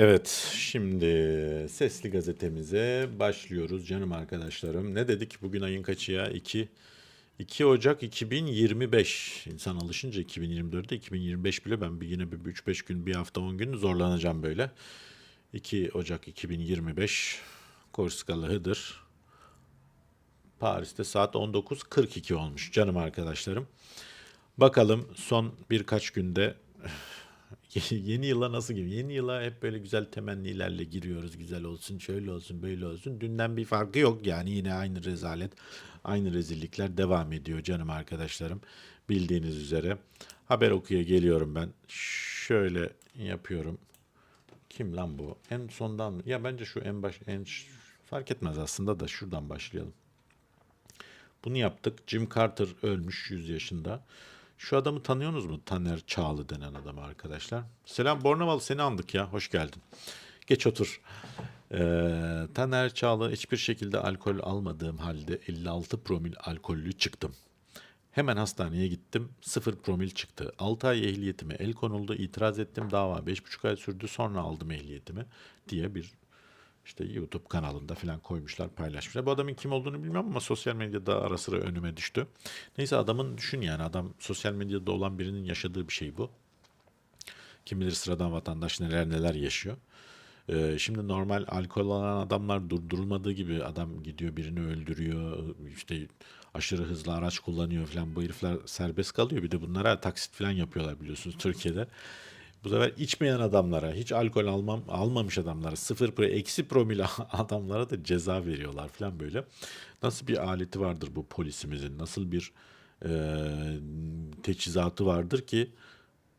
Evet, şimdi Sesli Gazetemize başlıyoruz canım arkadaşlarım. Ne dedik bugün ayın kaçı ya? 2, 2 Ocak 2025. İnsan alışınca 2024'de 2025 bile ben bir yine bir 3-5 gün, bir hafta 10 gün zorlanacağım böyle. 2 Ocak 2025 Korskalı Hıdır. Paris'te saat 19.42 olmuş canım arkadaşlarım. Bakalım son birkaç günde yeni yıla nasıl gibi? Yeni yıla hep böyle güzel temennilerle giriyoruz. Güzel olsun, şöyle olsun, böyle olsun. Dünden bir farkı yok yani yine aynı rezalet, aynı rezillikler devam ediyor canım arkadaşlarım. Bildiğiniz üzere. Haber okuya geliyorum ben. Şöyle yapıyorum. Kim lan bu? En sondan mı? Ya bence şu en baş en fark etmez aslında da şuradan başlayalım. Bunu yaptık. Jim Carter ölmüş 100 yaşında. Şu adamı tanıyorsunuz mu? Taner Çağlı denen adamı arkadaşlar. Selam Bornavalı seni andık ya. Hoş geldin. Geç otur. Ee, Taner Çağlı hiçbir şekilde alkol almadığım halde 56 promil alkollü çıktım. Hemen hastaneye gittim. 0 promil çıktı. 6 ay ehliyetime el konuldu. İtiraz ettim. Dava 5,5 ay sürdü. Sonra aldım ehliyetimi diye bir işte YouTube kanalında falan koymuşlar, paylaşmışlar. Bu adamın kim olduğunu bilmem ama sosyal medyada ara sıra önüme düştü. Neyse adamın düşün yani adam sosyal medyada olan birinin yaşadığı bir şey bu. Kim bilir sıradan vatandaş neler neler yaşıyor. Ee, şimdi normal alkol alan adamlar durdurulmadığı gibi adam gidiyor birini öldürüyor işte aşırı hızlı araç kullanıyor falan bu herifler serbest kalıyor bir de bunlara taksit falan yapıyorlar biliyorsunuz Türkiye'de. Bu sefer içmeyen adamlara, hiç alkol almam, almamış adamlara, sıfır pro, eksi promil adamlara da ceza veriyorlar falan böyle. Nasıl bir aleti vardır bu polisimizin, nasıl bir e, teçhizatı vardır ki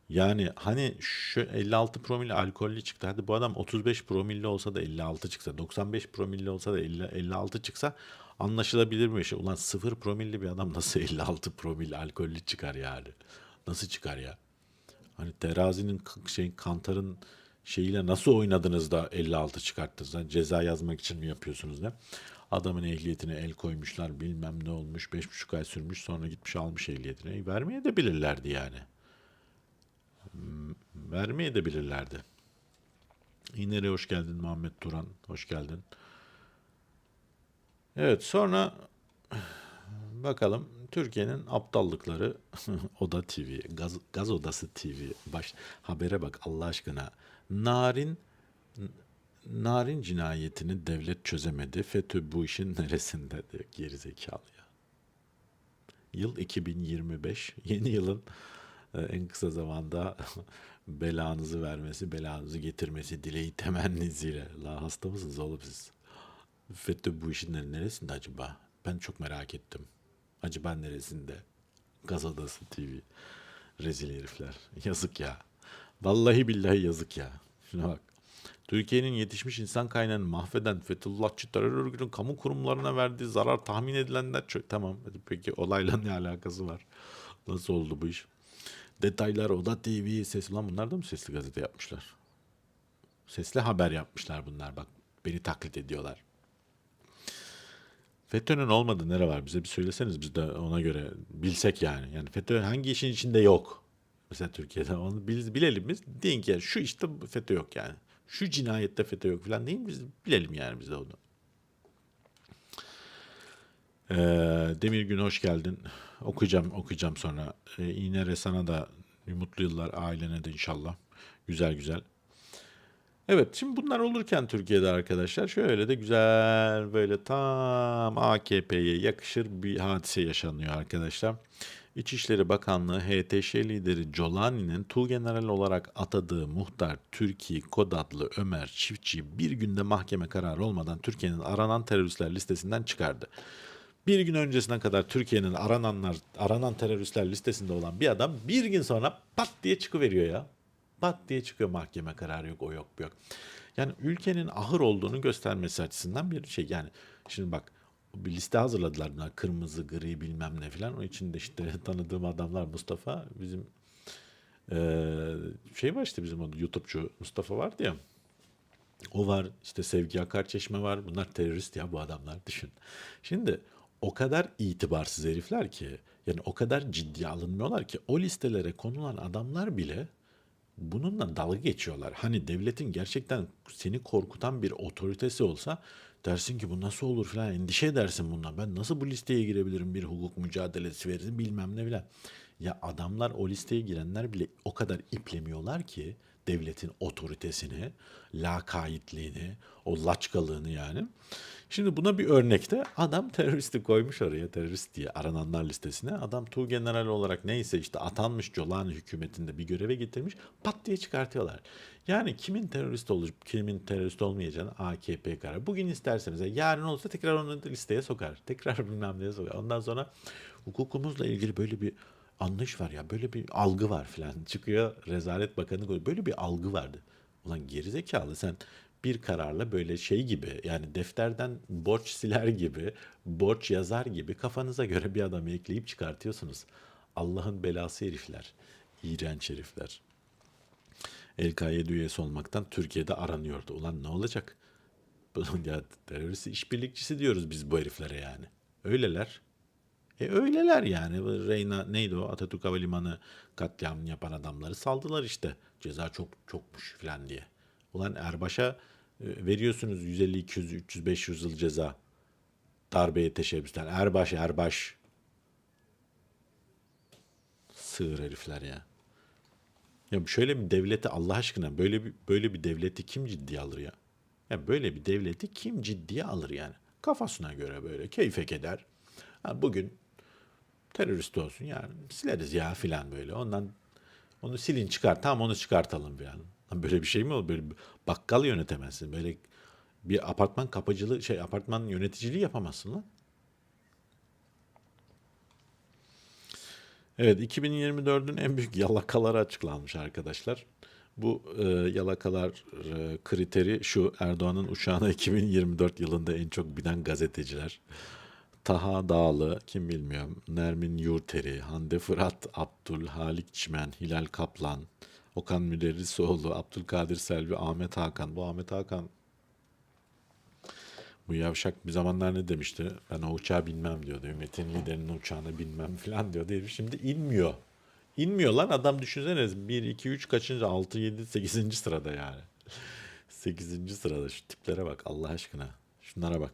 yani hani şu 56 promil alkollü çıktı. Hadi bu adam 35 promilli olsa da 56 çıksa, 95 promilli olsa da 50, 56 çıksa anlaşılabilir bir şey. Ulan 0 promilli bir adam nasıl 56 promil alkollü çıkar yani? Nasıl çıkar ya? Hani terazinin şey kantarın şeyiyle nasıl oynadınız da 56 çıkarttınız? Hani ceza yazmak için mi yapıyorsunuz ne? Adamın ehliyetine el koymuşlar bilmem ne olmuş 5,5 ay sürmüş sonra gitmiş almış ehliyetini. E, vermeye de bilirlerdi yani. Vermeye de bilirlerdi. İner'e hoş geldin Muhammed Turan. Hoş geldin. Evet sonra bakalım Türkiye'nin aptallıkları Oda TV, Gaz, Gaz Odası TV. Baş, habere bak Allah aşkına. Narin Narin cinayetini devlet çözemedi. FETÖ bu işin neresinde diyor gerizekalı ya. Yıl 2025. Yeni yılın e, en kısa zamanda belanızı vermesi, belanızı getirmesi dileği temennisiyle. La hasta mısınız oğlum siz? FETÖ bu işin neresinde acaba? Ben çok merak ettim. Acaba neresinde? Gaz Adası TV. Rezil herifler. Yazık ya. Vallahi billahi yazık ya. Şuna bak. Türkiye'nin yetişmiş insan kaynağını mahveden Fethullahçı terör örgütünün kamu kurumlarına verdiği zarar tahmin edilenler çok... Tamam peki olayla ne alakası var? Nasıl oldu bu iş? Detaylar Oda TV, ses... Lan bunlar da mı sesli gazete yapmışlar? Sesli haber yapmışlar bunlar bak. Beni taklit ediyorlar. FETÖ'nün olmadığı nere var? Bize bir söyleseniz biz de ona göre bilsek yani. Yani FETÖ hangi işin içinde yok? Mesela Türkiye'de onu bil- bilelim biz. Deyin ki şu işte FETÖ yok yani. Şu cinayette FETÖ yok falan deyin biz bilelim yani biz de onu. Ee, Demir Gün hoş geldin. Okuyacağım okuyacağım sonra. Ee, İğnere sana da mutlu yıllar ailene de inşallah. Güzel güzel. Evet şimdi bunlar olurken Türkiye'de arkadaşlar şöyle de güzel böyle tam AKP'ye yakışır bir hadise yaşanıyor arkadaşlar. İçişleri Bakanlığı HTŞ lideri Colani'nin Tuğgeneral olarak atadığı muhtar Türkiye Kod adlı Ömer Çiftçi'yi bir günde mahkeme kararı olmadan Türkiye'nin aranan teröristler listesinden çıkardı. Bir gün öncesine kadar Türkiye'nin arananlar, aranan teröristler listesinde olan bir adam bir gün sonra pat diye çıkıveriyor ya. Pat diye çıkıyor mahkeme kararı yok o yok bu yok. Yani ülkenin ahır olduğunu göstermesi açısından bir şey. Yani şimdi bak bir liste hazırladılar bunlar. Kırmızı, gri bilmem ne falan. O içinde işte tanıdığım adamlar Mustafa bizim eee, şey var işte bizim o YouTube'cu Mustafa vardı ya. O var işte Sevgi Akarçeşme var. Bunlar terörist ya bu adamlar düşün. Şimdi o kadar itibarsız herifler ki yani o kadar ciddiye alınmıyorlar ki o listelere konulan adamlar bile bununla dalga geçiyorlar. Hani devletin gerçekten seni korkutan bir otoritesi olsa dersin ki bu nasıl olur falan endişe edersin bundan. Ben nasıl bu listeye girebilirim bir hukuk mücadelesi verirsin bilmem ne filan. Ya adamlar o listeye girenler bile o kadar iplemiyorlar ki devletin otoritesini, lakayitliğini, o laçkalığını yani. Şimdi buna bir örnekte adam teröristi koymuş oraya terörist diye arananlar listesine. Adam Tuğgeneral olarak neyse işte atanmış Colani hükümetinde bir göreve getirmiş pat diye çıkartıyorlar. Yani kimin terörist olup kimin terörist olmayacağını AKP karar. Bugün isterseniz yarın olsa tekrar onu listeye sokar. Tekrar bilmem neye sokar. Ondan sonra hukukumuzla ilgili böyle bir anlayış var ya böyle bir algı var filan. Çıkıyor Rezalet Bakanı. Böyle bir algı vardı. Ulan gerizekalı sen bir kararla böyle şey gibi yani defterden borç siler gibi, borç yazar gibi kafanıza göre bir adamı ekleyip çıkartıyorsunuz. Allah'ın belası herifler. İğrenç herifler. El-Kaide üyesi olmaktan Türkiye'de aranıyordu. Ulan ne olacak? Bunun ya terörist işbirlikçisi diyoruz biz bu heriflere yani. Öyleler. E öyleler yani. Reyna neydi o Atatürk Havalimanı katliamını yapan adamları saldılar işte. Ceza çok çokmuş falan diye. Ulan Erbaş'a e, veriyorsunuz 150, 200, 300, 500 yıl ceza. Darbeye teşebbüsten. Erbaş, Erbaş. Sığır herifler ya. Ya şöyle bir devleti Allah aşkına böyle bir böyle bir devleti kim ciddiye alır ya? Ya böyle bir devleti kim ciddiye alır yani? Kafasına göre böyle keyfe keder. Ha, bugün terörist olsun yani sileriz ya filan böyle. Ondan onu silin çıkar. Tamam onu çıkartalım filan. Lan Böyle bir şey mi olur? Böyle bakkal yönetemezsin. Böyle bir apartman kapıcılığı şey apartman yöneticiliği yapamazsın lan. Evet 2024'ün en büyük yalakaları açıklanmış arkadaşlar. Bu e, yalakalar e, kriteri şu Erdoğan'ın uçağına 2024 yılında en çok binen gazeteciler. Taha Dağlı, kim bilmiyorum, Nermin Yurteri, Hande Fırat, Abdül Halik Çimen, Hilal Kaplan, Okan Müderrisoğlu, Abdülkadir Selvi, Ahmet Hakan. Bu Ahmet Hakan bu yavşak bir zamanlar ne demişti? Ben o uçağa binmem diyordu. Ümmetin liderinin uçağına binmem falan diyordu. Herif şimdi inmiyor. İnmiyor lan adam düşünsene 1, 2, 3 kaçıncı 6, 7, 8. sırada yani. 8. sırada şu tiplere bak Allah aşkına. Şunlara bak.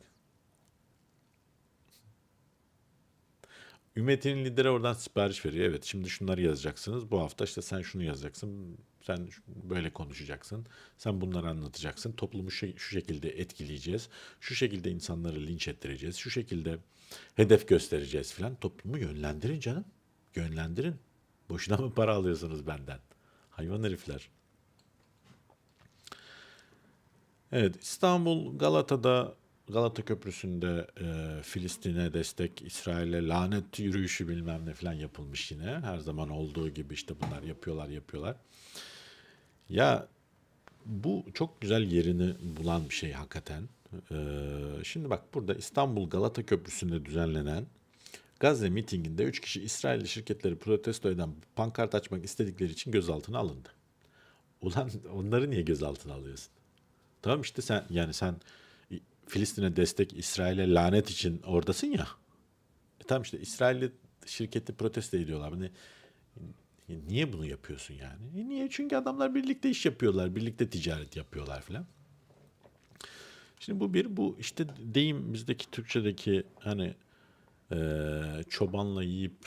Ümmetinin lideri oradan sipariş veriyor. Evet şimdi şunları yazacaksınız. Bu hafta işte sen şunu yazacaksın. Sen böyle konuşacaksın. Sen bunları anlatacaksın. Toplumu şu, şu şekilde etkileyeceğiz. Şu şekilde insanları linç ettireceğiz. Şu şekilde hedef göstereceğiz filan. Toplumu yönlendirin canım. Yönlendirin. Boşuna mı para alıyorsunuz benden? Hayvan herifler. Evet, İstanbul Galata'da Galata Köprüsü'nde e, Filistin'e destek, İsrail'e lanet yürüyüşü bilmem ne falan yapılmış yine. Her zaman olduğu gibi işte bunlar yapıyorlar yapıyorlar. Ya bu çok güzel yerini bulan bir şey hakikaten. Ee, şimdi bak burada İstanbul Galata Köprüsü'nde düzenlenen Gazze mitinginde 3 kişi İsrailli şirketleri protesto eden pankart açmak istedikleri için gözaltına alındı. Ulan onları niye gözaltına alıyorsun? Tamam işte sen yani sen Filistin'e destek, İsrail'e lanet için oradasın ya. E tamam işte İsrailli şirketi protesto ediyorlar. Hani niye bunu yapıyorsun yani? E niye? Çünkü adamlar birlikte iş yapıyorlar, birlikte ticaret yapıyorlar filan. Şimdi bu bir bu işte deyim bizdeki Türkçedeki hani eee, çobanla yiyip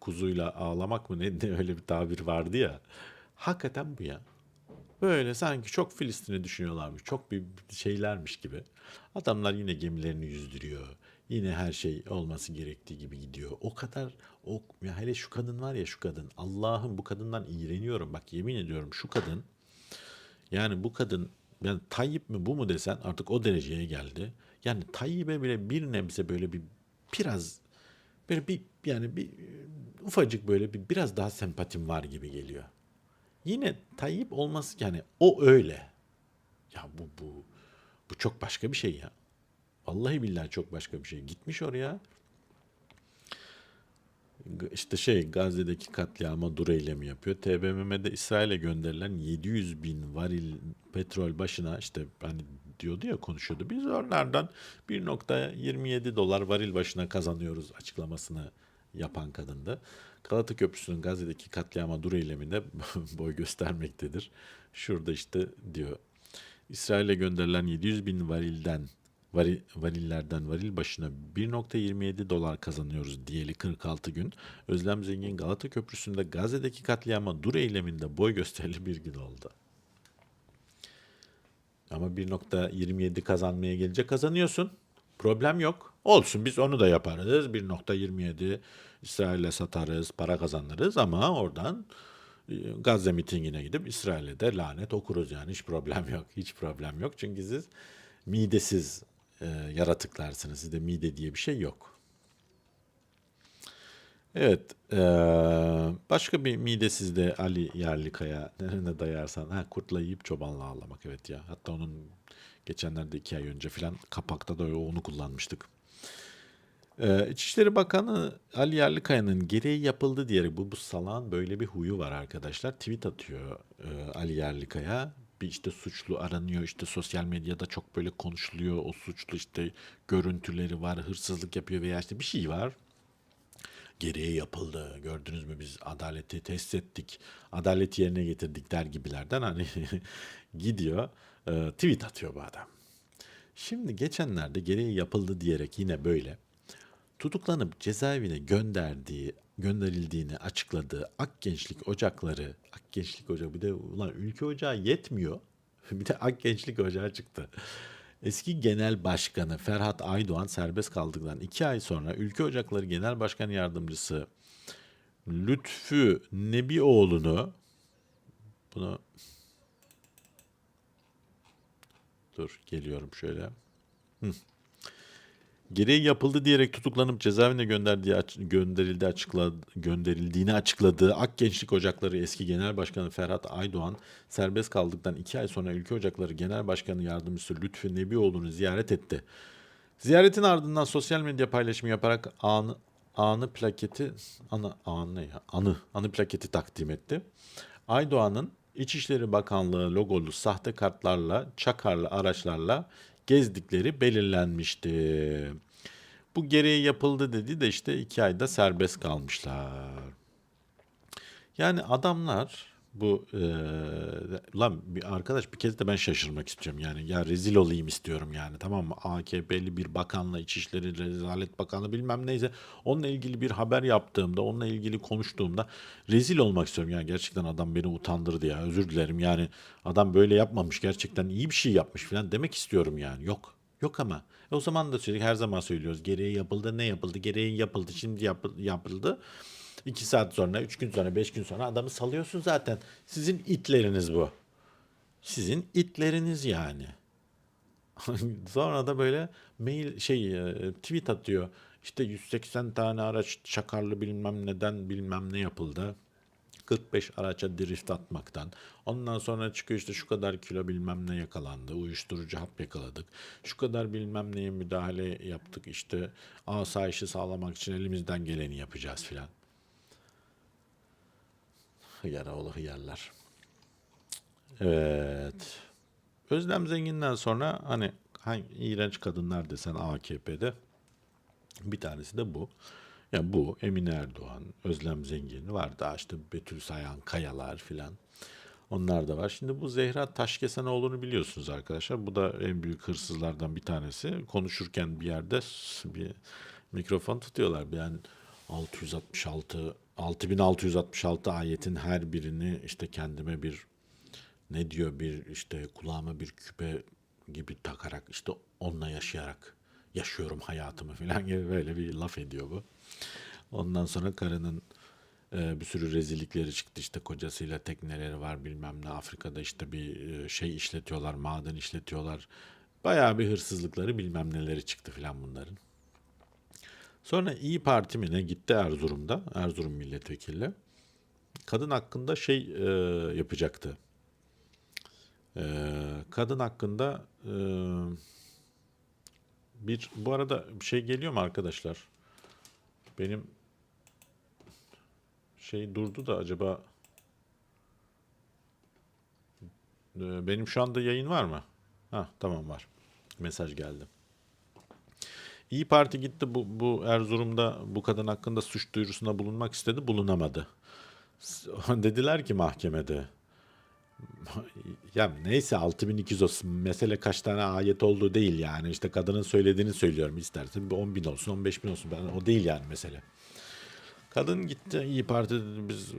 kuzuyla ağlamak mı ne, ne öyle bir tabir vardı ya. Hakikaten bu ya. Böyle sanki çok Filistin'i düşünüyorlarmış. Çok bir şeylermiş gibi. Adamlar yine gemilerini yüzdürüyor. Yine her şey olması gerektiği gibi gidiyor. O kadar o ya hele şu kadın var ya şu kadın. Allah'ım bu kadından iğreniyorum. Bak yemin ediyorum şu kadın yani bu kadın yani Tayyip mi bu mu desen artık o dereceye geldi. Yani Tayyip'e bile bir nebze böyle bir biraz böyle bir yani bir ufacık böyle bir biraz daha sempatim var gibi geliyor. Yine Tayyip olması yani o öyle. Ya bu bu bu çok başka bir şey ya. Vallahi billahi çok başka bir şey. Gitmiş oraya. İşte şey Gazze'deki katliama dur eylemi yapıyor. TBMM'de İsrail'e gönderilen 700 bin varil petrol başına işte hani diyordu ya konuşuyordu. Biz onlardan 1.27 dolar varil başına kazanıyoruz açıklamasını yapan kadındı. Galata Köprüsü'nün Gazze'deki katliama dur eyleminde boy göstermektedir. Şurada işte diyor. İsrail'e gönderilen 700 bin varilden varil, varillerden varil başına 1.27 dolar kazanıyoruz diyeli 46 gün. Özlem Zengin Galata Köprüsü'nde Gazze'deki katliama dur eyleminde boy gösterili bir gün oldu. Ama 1.27 kazanmaya gelince kazanıyorsun. Problem yok. Olsun biz onu da yaparız. 1.27 İsrail'e satarız, para kazanırız ama oradan e, Gazze mitingine gidip İsrail'e de lanet okuruz yani hiç problem yok. Hiç problem yok çünkü siz midesiz e, yaratıklarsınız. Sizde mide diye bir şey yok. Evet, e, başka bir midesiz de Ali Yerlikaya nerene dayarsan ha kurtla yiyip çobanla ağlamak evet ya. Hatta onun geçenlerde iki ay önce filan kapakta da onu kullanmıştık. Ee, İçişleri Bakanı Ali Yerlikaya'nın gereği yapıldı diyerek bu, bu salağın böyle bir huyu var arkadaşlar. Tweet atıyor e, Ali Yerlikaya. Bir işte suçlu aranıyor işte sosyal medyada çok böyle konuşuluyor. O suçlu işte görüntüleri var hırsızlık yapıyor veya işte bir şey var. Gereği yapıldı. Gördünüz mü biz adaleti test ettik. Adaleti yerine getirdik der gibilerden hani gidiyor e, tweet atıyor bu adam. Şimdi geçenlerde gereği yapıldı diyerek yine böyle tutuklanıp cezaevine gönderdiği, gönderildiğini açıkladığı Akgençlik Ocakları, Akgençlik Ocağı bir de ulan ülke ocağı yetmiyor. bir de Akgençlik Ocağı çıktı. Eski Genel Başkanı Ferhat Aydoğan serbest kaldıktan iki ay sonra Ülke Ocakları Genel Başkan Yardımcısı Lütfü Nebioğlu'nu bunu dur geliyorum şöyle. Hı gereği yapıldı diyerek tutuklanıp cezaevine gönderdiği gönderildi açıkladı, gönderildiğini açıkladığı Ak Gençlik Ocakları eski Genel Başkanı Ferhat Aydoğan serbest kaldıktan iki ay sonra Ülke Ocakları Genel Başkanı Yardımcısı Lütfü Nebioğlu'nu ziyaret etti. Ziyaretin ardından sosyal medya paylaşımı yaparak anı, anı plaketi anı, anı, ya, anı, anı plaketi takdim etti. Aydoğan'ın İçişleri Bakanlığı logolu sahte kartlarla, çakarlı araçlarla gezdikleri belirlenmişti. Bu gereği yapıldı dedi de işte iki ayda serbest kalmışlar. Yani adamlar bu e, lan bir arkadaş bir kez de ben şaşırmak istiyorum. Yani ya rezil olayım istiyorum yani tamam mı? AKP'li bir bakanla İçişleri Rezalet Bakanı bilmem neyse onunla ilgili bir haber yaptığımda onunla ilgili konuştuğumda rezil olmak istiyorum. Yani gerçekten adam beni utandırdı ya özür dilerim. Yani adam böyle yapmamış gerçekten iyi bir şey yapmış falan demek istiyorum yani. Yok yok ama. E o zaman da söyledik her zaman söylüyoruz. Gereği yapıldı ne yapıldı? Gereği yapıldı şimdi yapıldı, yapıldı. 2 saat sonra, 3 gün sonra, 5 gün sonra adamı salıyorsun zaten. Sizin itleriniz bu. Sizin itleriniz yani. sonra da böyle mail şey e, tweet atıyor. İşte 180 tane araç çakarlı bilmem neden bilmem ne yapıldı. 45 araça drift atmaktan. Ondan sonra çıkıyor işte şu kadar kilo bilmem ne yakalandı. Uyuşturucu hap yakaladık. Şu kadar bilmem neye müdahale yaptık. İşte asayişi sağlamak için elimizden geleni yapacağız filan. Hıyara oğlu hıyarlar. Evet. Özlem Zengin'den sonra hani hangi iğrenç kadınlar desen AKP'de bir tanesi de bu. Yani bu Emine Erdoğan, Özlem Zengin var da işte Betül Sayan, Kayalar filan. Onlar da var. Şimdi bu Zehra Taşkesenoğlu'nu biliyorsunuz arkadaşlar. Bu da en büyük hırsızlardan bir tanesi. Konuşurken bir yerde bir mikrofon tutuyorlar. Yani 666 6666 ayetin her birini işte kendime bir ne diyor bir işte kulağıma bir küpe gibi takarak işte onunla yaşayarak yaşıyorum hayatımı falan gibi böyle bir laf ediyor bu. Ondan sonra karının e, bir sürü rezillikleri çıktı işte kocasıyla tekneleri var bilmem ne Afrika'da işte bir e, şey işletiyorlar maden işletiyorlar. Bayağı bir hırsızlıkları bilmem neleri çıktı filan bunların. Sonra İyi Parti mi ne gitti Erzurum'da. Erzurum milletvekili. Kadın hakkında şey e, yapacaktı. E, kadın hakkında e, bir bu arada bir şey geliyor mu arkadaşlar? Benim şey durdu da acaba e, benim şu anda yayın var mı? Ha tamam var. Mesaj geldi. İyi Parti gitti bu, bu Erzurum'da bu kadın hakkında suç duyurusunda bulunmak istedi, bulunamadı. Dediler ki mahkemede ya neyse 6200 olsun. Mesele kaç tane ayet olduğu değil yani. İşte kadının söylediğini söylüyorum. İstersen bir 10 bin olsun 15 bin olsun. Ben, o değil yani mesele. Kadın gitti İyi Parti biz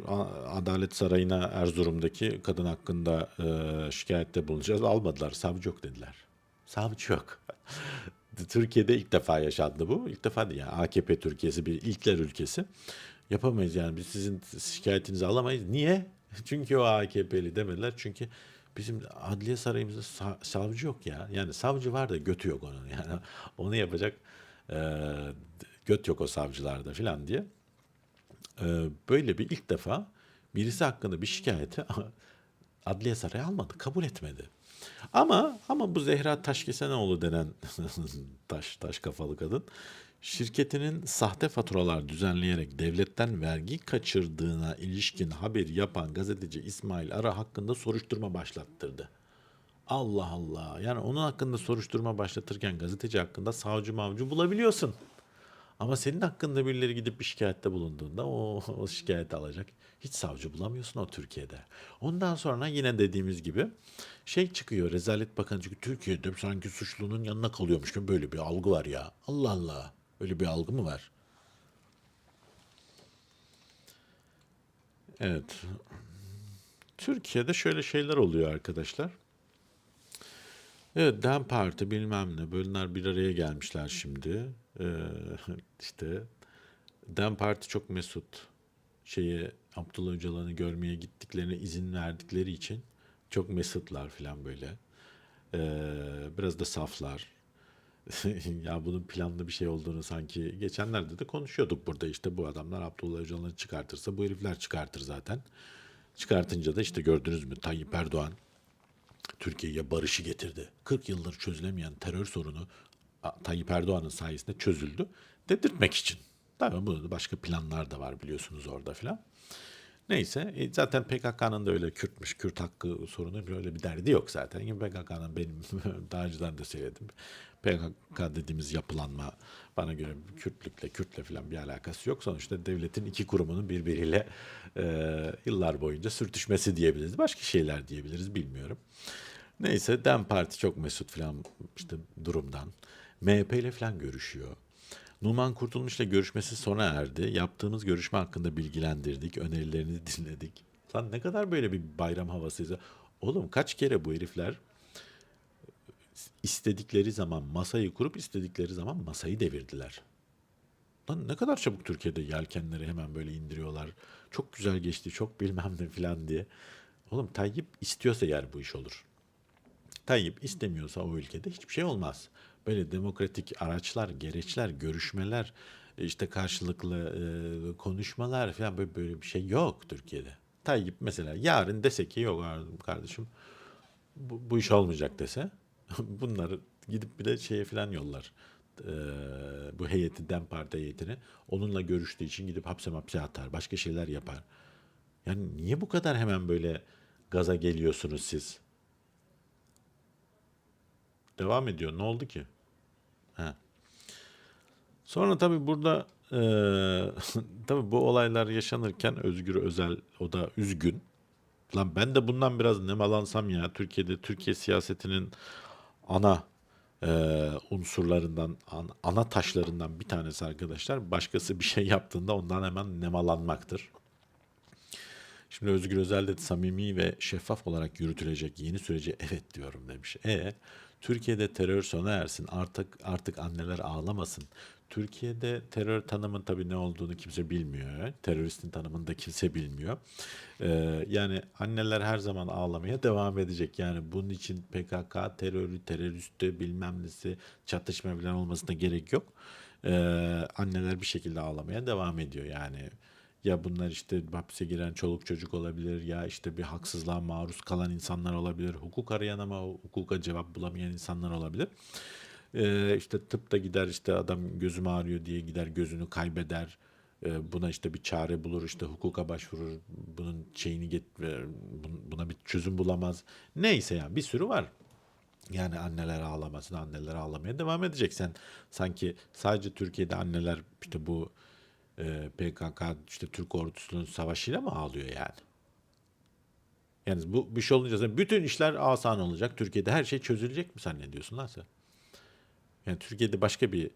Adalet Sarayı'na Erzurum'daki kadın hakkında e, şikayette bulunacağız. Almadılar. Savcı yok dediler. Savcı yok. Türkiye'de ilk defa yaşandı bu. İlk defa değil yani AKP Türkiye'si bir ilkler ülkesi. Yapamayız yani biz sizin şikayetinizi alamayız. Niye? Çünkü o AKP'li demediler. Çünkü bizim adliye sarayımızda sa- savcı yok ya. Yani savcı var da götü yok onun. Yani onu yapacak e, göt yok o savcılarda falan diye. E, böyle bir ilk defa birisi hakkında bir şikayeti adliye sarayı almadı, kabul etmedi. Ama ama bu Zehra Taşkesenoğlu denen taş taş kafalı kadın şirketinin sahte faturalar düzenleyerek devletten vergi kaçırdığına ilişkin haber yapan gazeteci İsmail Ara hakkında soruşturma başlattırdı. Allah Allah. Yani onun hakkında soruşturma başlatırken gazeteci hakkında savcı mavcı bulabiliyorsun. Ama senin hakkında birileri gidip bir şikayette bulunduğunda o, o şikayeti alacak. Hiç savcı bulamıyorsun o Türkiye'de. Ondan sonra yine dediğimiz gibi şey çıkıyor Rezalet Bakanı çünkü Türkiye'de sanki suçlunun yanına kalıyormuş gibi böyle bir algı var ya. Allah Allah. Öyle bir algı mı var? Evet. Türkiye'de şöyle şeyler oluyor arkadaşlar. Evet, DEM Parti bilmem ne. Bunlar bir araya gelmişler şimdi. Ee, işte DEM Parti çok mesut. Şeye Abdullah Öcalan'ı görmeye gittiklerine izin verdikleri için çok mesutlar falan böyle. Ee, biraz da saflar. ya bunun planlı bir şey olduğunu sanki geçenlerde de konuşuyorduk burada işte bu adamlar Abdullah Öcalan'ı çıkartırsa bu herifler çıkartır zaten. Çıkartınca da işte gördünüz mü Tayyip Erdoğan Türkiye'ye barışı getirdi. 40 yıldır çözülemeyen terör sorunu Tayyip Erdoğan'ın sayesinde çözüldü. Dedirtmek için. Tabii bunun da başka planlar da var biliyorsunuz orada filan. Neyse e, zaten PKK'nın da öyle Kürtmüş, Kürt hakkı sorunu böyle bir derdi yok zaten. PKK'nın benim daha önceden de söyledim. PKK dediğimiz yapılanma bana göre Kürtlükle, Kürtle falan bir alakası yok. Sonuçta devletin iki kurumunun birbiriyle e, yıllar boyunca sürtüşmesi diyebiliriz. Başka şeyler diyebiliriz bilmiyorum. Neyse DEM Parti çok mesut falan işte durumdan. MHP ile falan görüşüyor. Numan Kurtulmuş'la görüşmesi sona erdi. Yaptığımız görüşme hakkında bilgilendirdik, önerilerini dinledik. Lan ne kadar böyle bir bayram havasıysa. Oğlum kaç kere bu herifler istedikleri zaman masayı kurup istedikleri zaman masayı devirdiler. Lan ne kadar çabuk Türkiye'de yelkenleri hemen böyle indiriyorlar. Çok güzel geçti, çok bilmem ne falan diye. Oğlum Tayyip istiyorsa eğer bu iş olur. Tayyip istemiyorsa o ülkede hiçbir şey olmaz. Böyle demokratik araçlar, gereçler, görüşmeler, işte karşılıklı e, konuşmalar falan böyle, böyle bir şey yok Türkiye'de. Tayyip mesela yarın dese ki yok kardeşim bu, bu iş olmayacak dese bunları gidip bir de şeye falan yollar. Ee, bu heyeti DEM Parti heyetini onunla görüştüğü için gidip hapse mapse atar. Başka şeyler yapar. Yani niye bu kadar hemen böyle gaza geliyorsunuz siz? Devam ediyor. Ne oldu ki? Ha. Sonra tabii burada eee tabii bu olaylar yaşanırken Özgür Özel o da üzgün. Lan ben de bundan biraz nemalansam ya. Türkiye'de Türkiye siyasetinin ana eee, unsurlarından, an- ana taşlarından bir tanesi arkadaşlar. Başkası bir şey yaptığında ondan hemen nemalanmaktır. Şimdi Özgür Özel de samimi ve şeffaf olarak yürütülecek yeni sürece evet diyorum demiş. E Türkiye'de terör sona ersin. Artık artık anneler ağlamasın. Türkiye'de terör tanımın tabii ne olduğunu kimse bilmiyor. Teröristin tanımını da kimse bilmiyor. Ee, yani anneler her zaman ağlamaya devam edecek. Yani bunun için PKK terörü, teröristi bilmem nesi çatışma falan olmasına gerek yok. Ee, anneler bir şekilde ağlamaya devam ediyor yani. Ya bunlar işte hapse giren çoluk çocuk olabilir ya işte bir haksızlığa maruz kalan insanlar olabilir. Hukuk arayan ama hukuka cevap bulamayan insanlar olabilir. Ee, işte tıpta gider işte adam gözüm ağrıyor diye gider gözünü kaybeder. Ee, buna işte bir çare bulur işte hukuka başvurur. Bunun şeyini get bun- buna bir çözüm bulamaz. Neyse yani bir sürü var. Yani anneler ağlamasın, anneler ağlamaya devam edecek. Sen sanki sadece Türkiye'de anneler işte bu e, PKK işte Türk ordusunun savaşıyla mı ağlıyor yani? Yani bu bir şey olunca bütün işler asan olacak. Türkiye'de her şey çözülecek mi zannediyorsun lan sen? Yani Türkiye'de başka bir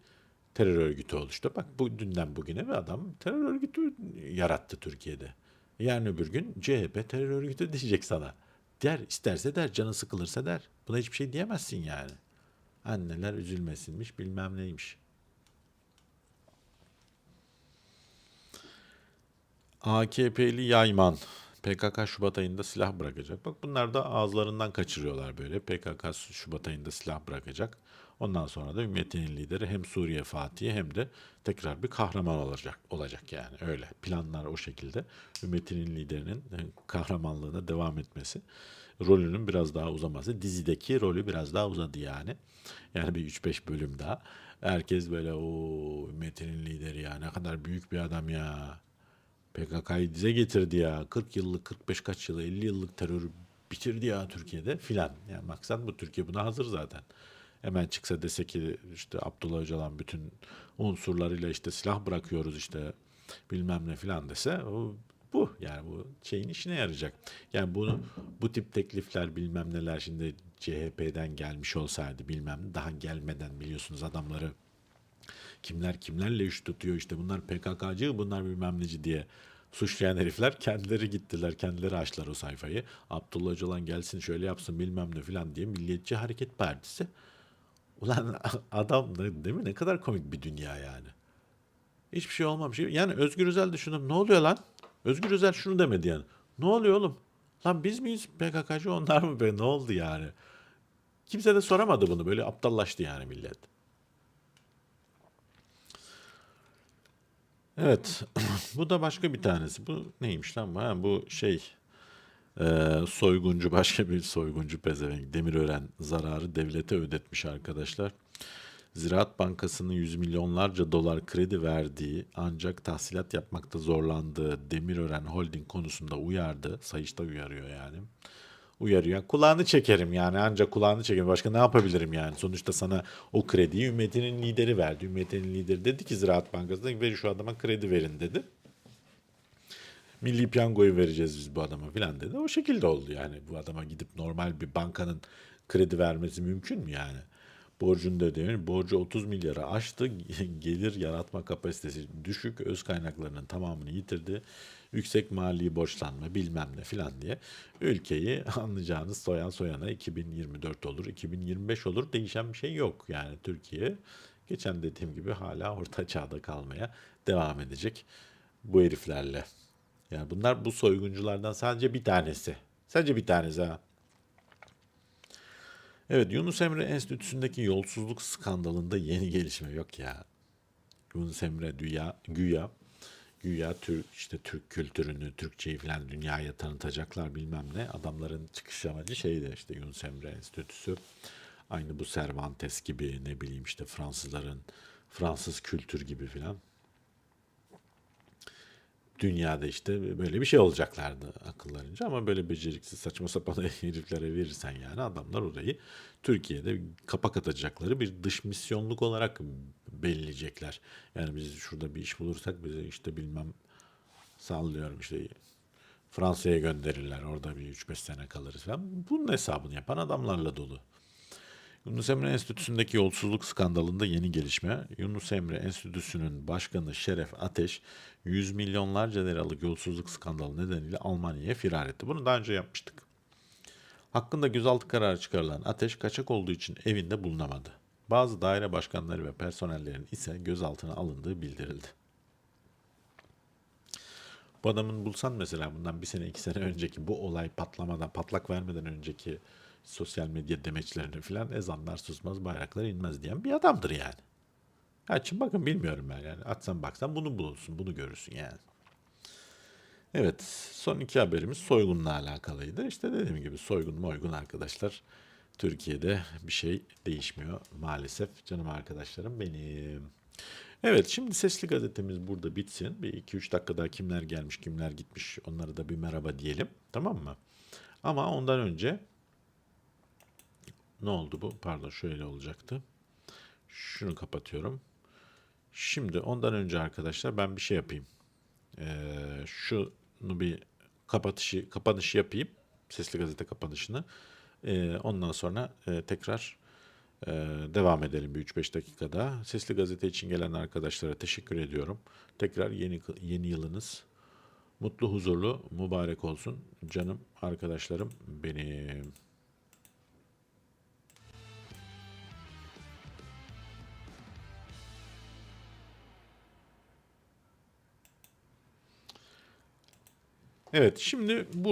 terör örgütü oluştu. Bak bu dünden bugüne bir adam terör örgütü yarattı Türkiye'de. Yani öbür gün CHP terör örgütü diyecek sana. Der isterse der canı sıkılırsa der. Buna hiçbir şey diyemezsin yani. Anneler üzülmesinmiş bilmem neymiş. AKP'li Yayman PKK Şubat ayında silah bırakacak. Bak bunlar da ağızlarından kaçırıyorlar böyle. PKK Şubat ayında silah bırakacak. Ondan sonra da ümmetinin lideri hem Suriye Fatih'i hem de tekrar bir kahraman olacak olacak yani öyle. Planlar o şekilde. Ümmetinin liderinin kahramanlığına devam etmesi. Rolünün biraz daha uzaması. Dizideki rolü biraz daha uzadı yani. Yani bir 3-5 bölüm daha. Herkes böyle o ümmetinin lideri ya ne kadar büyük bir adam ya. PKK'yı dize getirdi ya. 40 yıllık, 45 kaç yılı, 50 yıllık terörü bitirdi ya Türkiye'de filan. Yani maksat bu Türkiye buna hazır zaten. Hemen çıksa dese ki işte Abdullah Öcalan bütün unsurlarıyla işte silah bırakıyoruz işte bilmem ne filan dese o bu yani bu şeyin işine yarayacak. Yani bunu bu tip teklifler bilmem neler şimdi CHP'den gelmiş olsaydı bilmem daha gelmeden biliyorsunuz adamları kimler kimlerle iş tutuyor işte bunlar PKK'cı bunlar bilmem neci diye suçlayan herifler kendileri gittiler kendileri açtılar o sayfayı. Abdullah Öcalan gelsin şöyle yapsın bilmem ne filan diye Milliyetçi Hareket Partisi. Ulan adam da değil mi ne kadar komik bir dünya yani. Hiçbir şey olmamış. Yani Özgür Özel düşündüm ne oluyor lan? Özgür Özel şunu demedi yani. Ne oluyor oğlum? Lan biz miyiz PKK'cı onlar mı be ne oldu yani? Kimse de soramadı bunu böyle aptallaştı yani millet. Evet. bu da başka bir tanesi. Bu neymiş lan? bu? Ha, bu şey e, soyguncu başka bir soyguncu pezevenk. Demirören zararı devlete ödetmiş arkadaşlar. Ziraat Bankası'nın yüz milyonlarca dolar kredi verdiği ancak tahsilat yapmakta zorlandığı Demirören Holding konusunda uyardı. Sayışta uyarıyor yani. Uyarıyor. Kulağını çekerim yani ancak kulağını çekerim. Başka ne yapabilirim yani? Sonuçta sana o krediyi Ümmetinin lideri verdi. Ümmetinin lideri dedi ki Ziraat Bankası'na ver şu adama kredi verin dedi. Milli piyangoyu vereceğiz biz bu adama filan dedi. O şekilde oldu yani. Bu adama gidip normal bir bankanın kredi vermesi mümkün mü yani? Borcunu da. Borcu 30 milyara aştı. Gelir yaratma kapasitesi düşük. Öz kaynaklarının tamamını yitirdi. Yüksek mali borçlanma bilmem ne filan diye. Ülkeyi anlayacağınız soyan soyana 2024 olur, 2025 olur. Değişen bir şey yok. Yani Türkiye geçen dediğim gibi hala orta çağda kalmaya devam edecek bu heriflerle. Yani bunlar bu soygunculardan sadece bir tanesi. Sadece bir tanesi ha. Evet Yunus Emre Enstitüsü'ndeki yolsuzluk skandalında yeni gelişme yok ya. Yunus Emre dünya, güya güya Türk işte Türk kültürünü, Türkçeyi falan dünyaya tanıtacaklar bilmem ne. Adamların çıkış amacı şeydi işte Yunus Emre Enstitüsü. Aynı bu Cervantes gibi ne bileyim işte Fransızların Fransız kültür gibi filan dünyada işte böyle bir şey olacaklardı akıllarınca ama böyle beceriksiz saçma sapan heriflere verirsen yani adamlar orayı Türkiye'de kapak atacakları bir dış misyonluk olarak belirleyecekler. Yani biz şurada bir iş bulursak bize işte bilmem sallıyorum işte Fransa'ya gönderirler orada bir 3-5 sene kalırız falan. Bunun hesabını yapan adamlarla dolu. Yunus Emre Enstitüsü'ndeki yolsuzluk skandalında yeni gelişme. Yunus Emre Enstitüsü'nün başkanı Şeref Ateş, 100 milyonlarca liralık yolsuzluk skandalı nedeniyle Almanya'ya firar etti. Bunu daha önce yapmıştık. Hakkında gözaltı kararı çıkarılan Ateş kaçak olduğu için evinde bulunamadı. Bazı daire başkanları ve personellerin ise gözaltına alındığı bildirildi. Bu adamın bulsan mesela bundan bir sene iki sene önceki bu olay patlamadan patlak vermeden önceki sosyal medya demeçlerini filan ezanlar susmaz bayraklar inmez diyen bir adamdır yani. Ha şimdi bakın bilmiyorum ben yani atsan baksan bunu bulursun bunu görürsün yani. Evet son iki haberimiz soygunla alakalıydı. İşte dediğim gibi soygun moygun arkadaşlar. Türkiye'de bir şey değişmiyor maalesef canım arkadaşlarım benim. Evet şimdi sesli gazetemiz burada bitsin. Bir 2-3 dakika daha kimler gelmiş kimler gitmiş onlara da bir merhaba diyelim tamam mı? Ama ondan önce ne oldu bu? Pardon şöyle olacaktı. Şunu kapatıyorum. Şimdi ondan önce arkadaşlar ben bir şey yapayım. Ee, şunu bir kapatışı kapanış yapayım. Sesli gazete kapanışını. Ee, ondan sonra e, tekrar e, devam edelim bir 3-5 dakikada. Sesli gazete için gelen arkadaşlara teşekkür ediyorum. Tekrar yeni yeni yılınız mutlu, huzurlu, mübarek olsun. Canım arkadaşlarım benim. Evet şimdi burada